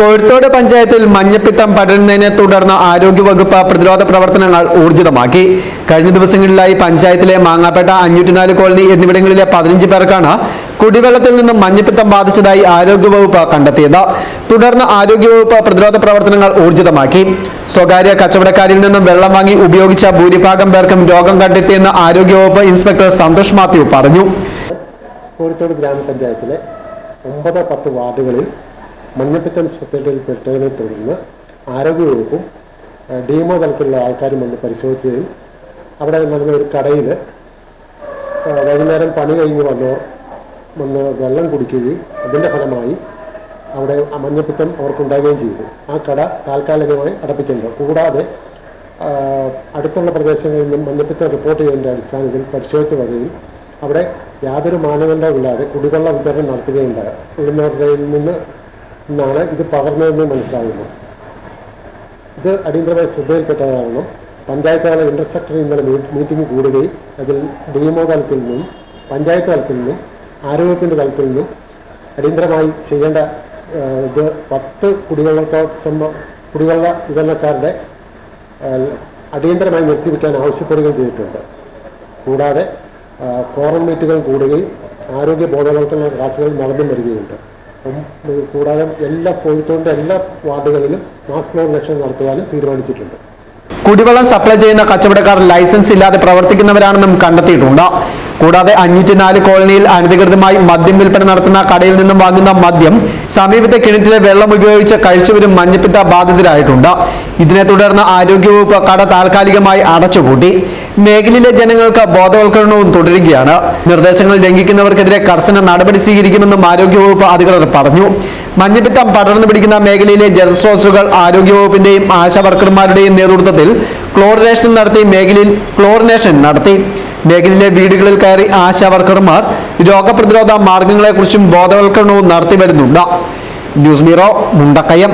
കോഴിത്തോട് പഞ്ചായത്തിൽ മഞ്ഞപ്പിത്തം പടരുന്നതിനെ തുടർന്ന് ആരോഗ്യവകുപ്പ് പ്രതിരോധ പ്രവർത്തനങ്ങൾ ഊർജിതമാക്കി. കഴിഞ്ഞ ദിവസങ്ങളിലായി പഞ്ചായത്തിലെ മാങ്ങാപ്പേട്ട അഞ്ഞൂറ്റിനാല് കോളനി എന്നിവിടങ്ങളിലെ പതിനഞ്ച് പേർക്കാണ് കുടിവെള്ളത്തിൽ നിന്നും മഞ്ഞപ്പിത്തം ബാധിച്ചതായി ആരോഗ്യവകുപ്പ് കണ്ടെത്തിയത്. തുടർന്ന് ആരോഗ്യവകുപ്പ് പ്രതിരോധ പ്രവർത്തനങ്ങൾ ഊർജിതമാക്കി. സ്വകാര്യ കച്ചവടക്കാരിൽ നിന്നും വെള്ളം വാങ്ങി ഉപയോഗിച്ച ഭൂരിഭാഗം പേർക്കും രോഗം കണ്ടെത്തിയെന്ന് ആരോഗ്യവകുപ്പ് ഇൻസ്പെക്ടർ സന്തോഷ് മാത്യു പറഞ്ഞു. കോഴിത്തോട് ഗ്രാമപഞ്ചായത്തിലെ ഒമ്പത് പത്ത് വാർഡുകളിൽ മഞ്ഞപ്പിത്തം ശ്രദ്ധയിൽപ്പെട്ടതിനെ തുടർന്ന് ആരോഗ്യവകുപ്പും ഡി എംഒ തലത്തിലുള്ള ആൾക്കാരും വന്ന് പരിശോധിച്ചതിൽ അവിടെ നടന്ന ഒരു കടയിൽ വൈകുന്നേരം പണി കഴിഞ്ഞ് വന്നോ വന്ന് വെള്ളം കുടിക്കുകയും അതിന്റെ ഫലമായി അവിടെ മഞ്ഞപ്പിത്തം അവർക്കുണ്ടാകുകയും ചെയ്തു. ആ കട താൽക്കാലികമായി അടപ്പിച്ചിട്ടുണ്ട് കൂടാതെ അടുത്തുള്ള പ്രദേശങ്ങളിൽ നിന്നും മഞ്ഞപ്പിത്തം റിപ്പോർട്ട് ചെയ്യേണ്ട അടിസ്ഥാനത്തിൽ പരിശോധിച്ച വകയിൽ അവിടെ യാതൊരു മാനദണ്ഡവുമില്ലാതെ കുടിവെള്ള വിതരണം നടത്തുകയുണ്ടായി. ഉള്ളുന്നവരുടെ നിന്ന് നിന്നാണ് ഇത് പകർന്നതെന്ന് മനസ്സിലാകുന്നു ഇത് അടിയന്തരമായി പഞ്ചായത്ത് തല ഇൻഫ്രാസ്ട്രക്ചർ ഇന്നലെ മീറ്റിംഗ് കൂടുകയും അതിൽ ഡി എംഒ തലത്തിൽ നിന്നും പഞ്ചായത്ത് തലത്തിൽ നിന്നും ആരോഗ്യത്തിന്റെ തലത്തിൽ നിന്നും അടിയന്തരമായി ചെയ്യേണ്ട ഇത് പത്ത് കുടിവെള്ളത്തോ സംബ കുടിവെള്ള വിതരണക്കാരുടെ അടിയന്തരമായി നിർത്തിവെക്കാൻ ആവശ്യപ്പെടുകയും ചെയ്തിട്ടുണ്ട്. കൂടാതെ ഫോറൻ ഫോറം മീറ്റുകൾ കൂടുകയും ആരോഗ്യ ബോധവൽക്കരണ ക്ലാസുകൾ നടന്നും വരികയുണ്ട്. കൂടാതെ എല്ലാ കോഴിത്തോടിന്റെ എല്ലാ വാർഡുകളിലും മാസ്ക് ക്ലോറിനേഷൻ നടത്തുവാനും തീരുമാനിച്ചിട്ടുണ്ട്. കുടിവെള്ളം സപ്ലൈ ചെയ്യുന്ന കച്ചവടക്കാർ ലൈസൻസ് ഇല്ലാതെ പ്രവർത്തിക്കുന്നവരാണെന്നും കണ്ടെത്തിയിട്ടുണ്ട്. കൂടാതെ അഞ്ഞൂറ്റി നാല് കോളനിയിൽ അനധികൃതമായി മദ്യം വിൽപ്പന നടത്തുന്ന കടയിൽ നിന്നും വാങ്ങുന്ന മദ്യം സമീപത്തെ കിണറ്റിലെ വെള്ളം ഉപയോഗിച്ച് കഴിച്ചവരും മഞ്ഞപ്പിത്ത ബാധിതരായിട്ടുണ്ട്. ഇതിനെ തുടർന്ന് ആരോഗ്യവകുപ്പ് കട താൽക്കാലികമായി അടച്ചുപൂട്ടി. മേഖലയിലെ ജനങ്ങൾക്ക് ബോധവൽക്കരണവും തുടരുകയാണ്. നിർദ്ദേശങ്ങൾ ലംഘിക്കുന്നവർക്കെതിരെ കർശന നടപടി സ്വീകരിക്കുമെന്നും ആരോഗ്യവകുപ്പ് അധികൃതർ പറഞ്ഞു. മഞ്ഞപ്പിത്തം പടർന്നു പിടിക്കുന്ന മേഖലയിലെ ജലസ്രോതസ്സുകൾ ആരോഗ്യവകുപ്പിന്റെയും ആശാ വർക്കർമാരുടെയും നേതൃത്വത്തിൽ ക്ലോറിനേഷൻ നടത്തി മേഖലയിൽ ക്ലോറിനേഷൻ നടത്തി. മേഖലയിലെ വീടുകളിൽ കയറി ആശാവർക്കർമാർ രോഗപ്രതിരോധ മാർഗങ്ങളെക്കുറിച്ചും ബോധവൽക്കരണവും നടത്തി വരുന്നുണ്ട് ന്യൂസ് ബ്യൂറോ മുണ്ടക്കയം.